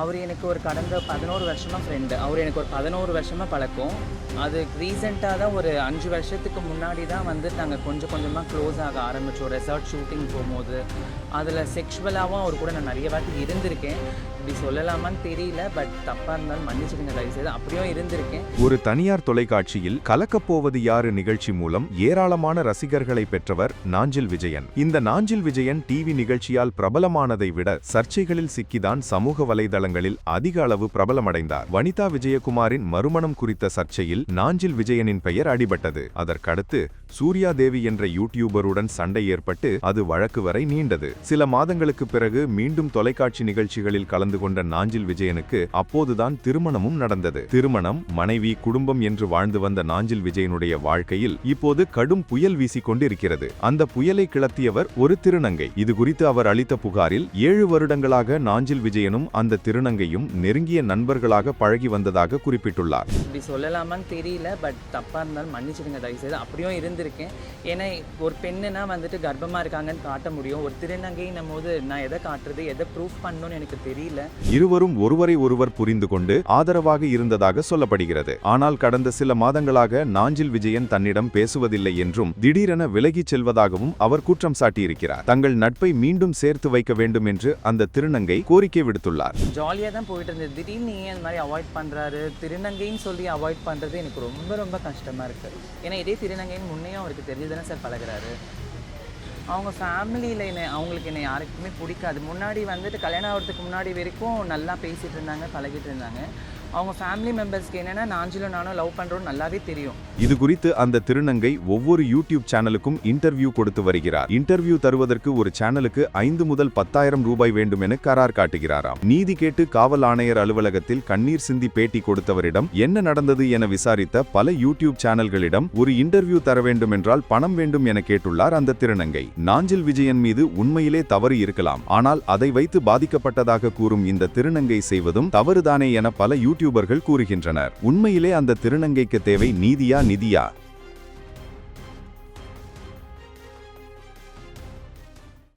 அவர் எனக்கு ஒரு கடந்த பதினோரு வருஷமாக ஃப்ரெண்டு அவர் எனக்கு ஒரு பதினோரு வருஷமாக பழக்கம். அது ரீசெண்டாக தான் ஒரு அஞ்சு வருஷத்துக்கு முன்னாடி தான் வந்து நாங்கள் கொஞ்சம் கொஞ்சமாக க்ளோஸ் ஆக ஆரம்பித்தோம் ரெசார்ட் ஷூட்டிங் போகும்போது. அதில் செக்ஷுவலாகவும் அவர் கூட நான் நிறைய வாட்டி இருந்திருக்கேன். இப்படி சொல்லலாமான்னு தெரியல பட் தப்பாக இருந்தாலும் மன்னிச்சிடுங்க தயவுசெய்து. அப்படியும் இருந்திருக்கேன். ஒரு தனியார் தொலைக்காட்சியில் கலக்கப்போவது யாரு நிகழ்ச்சி மூலம் ஏராளமான ரசிகர்களை பெற்றவர் நாஞ்சில் விஜயன். இந்த நாஞ்சில் விஜயன் டிவி நிகழ்ச்சியால் பிரபலமானதை விட சர்ச்சைகளில் சிக்கிதான் சமூக வலைதளங்களில் அதிக அளவு பிரபலமடைந்தார். வனிதா விஜயகுமாரின் மறுமணம் குறித்த சர்ச்சையில் நாஞ்சில் விஜயனின் பெயர் அடிபட்டது. அதற்கடுத்து சூர்யா தேவி என்ற யூடியூபருடன் சண்டை ஏற்பட்டு அது வழக்கு வரை நீண்டது. சில மாதங்களுக்கு பிறகு மீண்டும் தொலைக்காட்சி நிகழ்ச்சிகளில் கலந்து கொண்ட நாஞ்சில் விஜயனுக்கு அப்போதுதான் திருமணமும் நடந்தது. திருமணம் மனைவி குடும்பம் என்று வாழ்ந்து வந்த நாஞ்சில் விஜயனுடைய வாழ்க்கையில் இப்போது கடும் புயல் வீசிக் கொண்டிருக்கிறது அந்த புயலை கிளத்தியவர் ஒரு திருநங்கை. இது குறித்து அவர் அளித்த புகாரில் ஏழு வருடங்களாக நாஞ்சில் விஜயனும் அந்த திருநங்கையும் நெருங்கிய நண்பர்களாக பழகி வந்ததாக குறிப்பிட்டுள்ளார். இப்படி சொல்லலாமான்னு தெரியல பட் தப்பா இருந்தாலும் மன்னிச்சிடுங்க தயவுசெய்து. அப்படியும் இருந்து இருந்திருக்கேன் ஏன்னா ஒரு பெண்ணுனா வந்துட்டு கர்ப்பமாக இருக்காங்கன்னு காட்ட முடியும். ஒரு திருநங்கைன்னும் போது நான் எதை காட்டுறது எதை ப்ரூஃப் பண்ணணும்னு எனக்கு தெரியல. இருவரும் ஒருவரை ஒருவர் புரிந்து கொண்டு ஆதரவாக இருந்ததாக சொல்லப்படுகிறது. ஆனால் கடந்த சில மாதங்களாக நாஞ்சில் விஜயன் தன்னிடம் பேசுவதில்லை என்றும் திடீரென விலகிச் செல்வதாகவும் அவர் குற்றம் சாட்டியிருக்கிறார். தங்கள் நட்பை மீண்டும் சேர்த்து வைக்க வேண்டும் என்று அந்த திருநங்கை கோரிக்கை விடுத்துள்ளார். ஜாலியாக தான் போயிட்டு இருந்தது. திடீர்னு ஏன் மாதிரி அவாய்ட் பண்ணுறாரு திருநங்கைன்னு சொல்லி அவாய்ட் பண்ணுறது எனக்கு ரொம்ப ரொம்ப கஷ்டமாக இருக்குது ஏன்னா இதே திருநங்கைன்னு எல்லாமே அவருக்கு தெரிஞ்சு தானே சார் பழகுறாரு. அவங்க ஃபேமிலியில் என்னை அவங்களுக்கு என்னை யாருக்குமே பிடிக்காது. முன்னாடி வந்துட்டு கல்யாணம் ஆகிறதுக்கு முன்னாடி வரைக்கும் நல்லா பேசிகிட்டு இருந்தாங்க பழகிட்டு இருந்தாங்க. அவங்க ஃபேமிலி மெம்பர்ஸ்க்கு என்னென்னா நாஞ்சிலும் நானும் லவ் பண்ணுறோம் நல்லாவே தெரியும். இது குறித்து அந்த திருநங்கை ஒவ்வொரு யூடியூப் சேனலுக்கும் இன்டர்வியூ கொடுத்து வருகிறார். இன்டர்வியூ தருவதற்கு ஒரு சேனலுக்கு ஐந்து முதல் பத்தாயிரம் ரூபாய் வேண்டும் என கரார் காட்டுகிறாராம். நீதி கேட்டு காவல் ஆணையர் அலுவலகத்தில் கண்ணீர் சிந்தி பேட்டி கொடுத்தவரிடம் என்ன நடந்தது என விசாரித்த பல யூடியூப் சேனல்களிடம் ஒரு இன்டர்வியூ தர வேண்டும் என்றால் பணம் வேண்டும் என கேட்டுள்ளார் அந்த திருநங்கை. நாஞ்சில் விஜயன் மீது உண்மையிலே தவறு இருக்கலாம். ஆனால் அதை வைத்து பாதிக்கப்பட்டதாக கூறும் இந்த திருநங்கை செய்வதும் தவறுதானே என பல யூடியூபர்கள் கூறுகின்றனர் உண்மையிலே அந்த திருநங்கைக்கு தேவை நீதியா நிதியா?